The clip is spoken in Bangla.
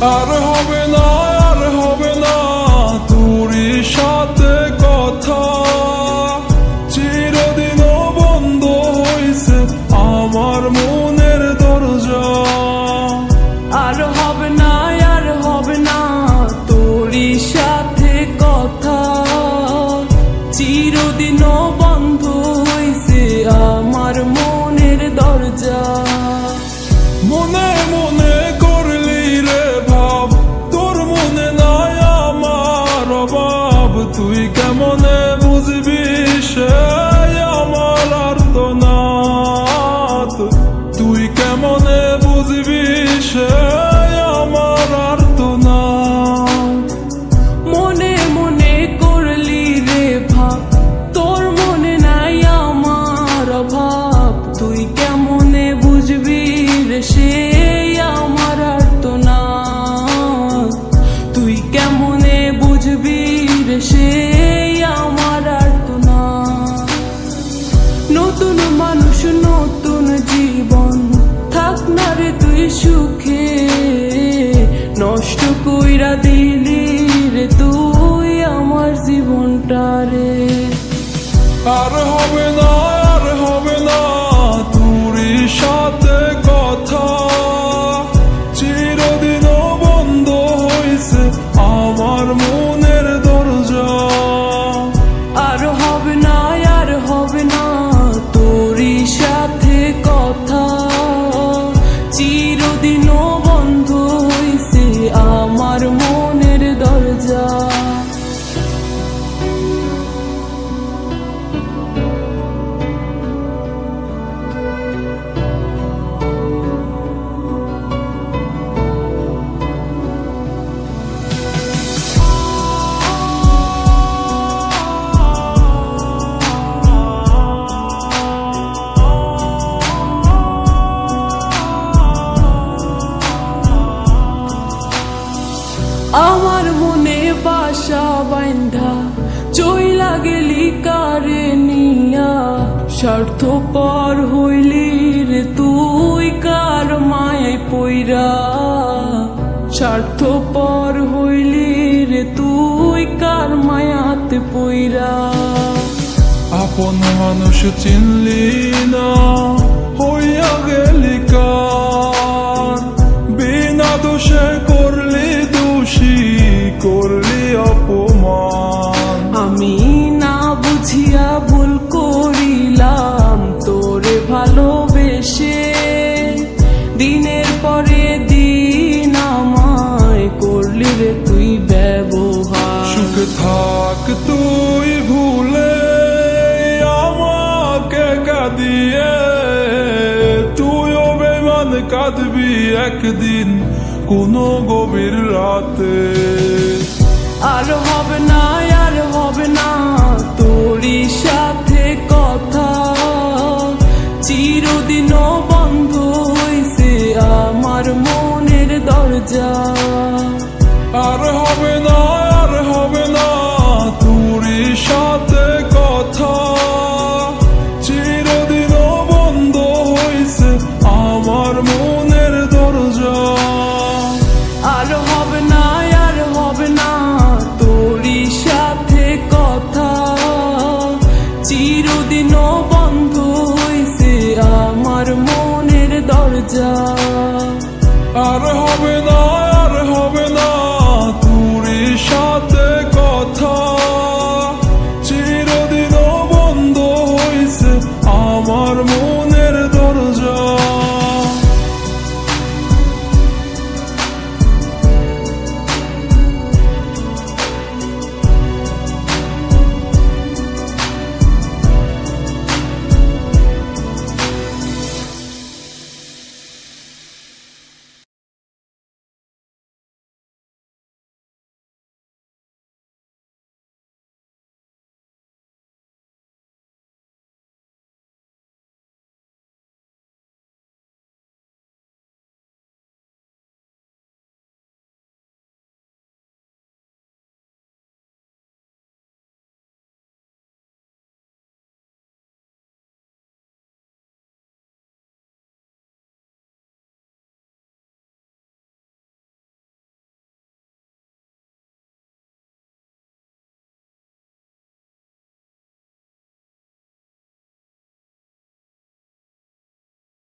আর হবে না আর হবে না তোরই সাথে কথা। চিরদিন বন্ধ হইছে আমার মনের দরজা। আর হবে না আর হবে না তোরই সাথে কথা। চিরদিন বন্ধ হইছে আমার মনের দরজা। মনে তুই সুখে নষ্ট কইরা দিলি রে তুই আমার জীবনটা রে। আর হবে না, আর হবে না তোরই সাথে কথা। চিরদিন বন্ধ হইছে আমার মনের স্বার্থ পর হইলি রে তুই কার মায় পইরা? স্বার্থপর হইলি রে তুই কার মায়াতে পইরা? আপন মানুষ চিনলি না, হইয়া গেলি কাঁদবি একদিন কোনো গভীর রাতে। আর হবে না আর হবে না তোরই সাথে কথা। চিরদিন বন্ধ হয়েছে আমার মনের দরজা। আর হবে দিনও বন্ধ হয়েছে আমার মনের দরজা? আর হবে না।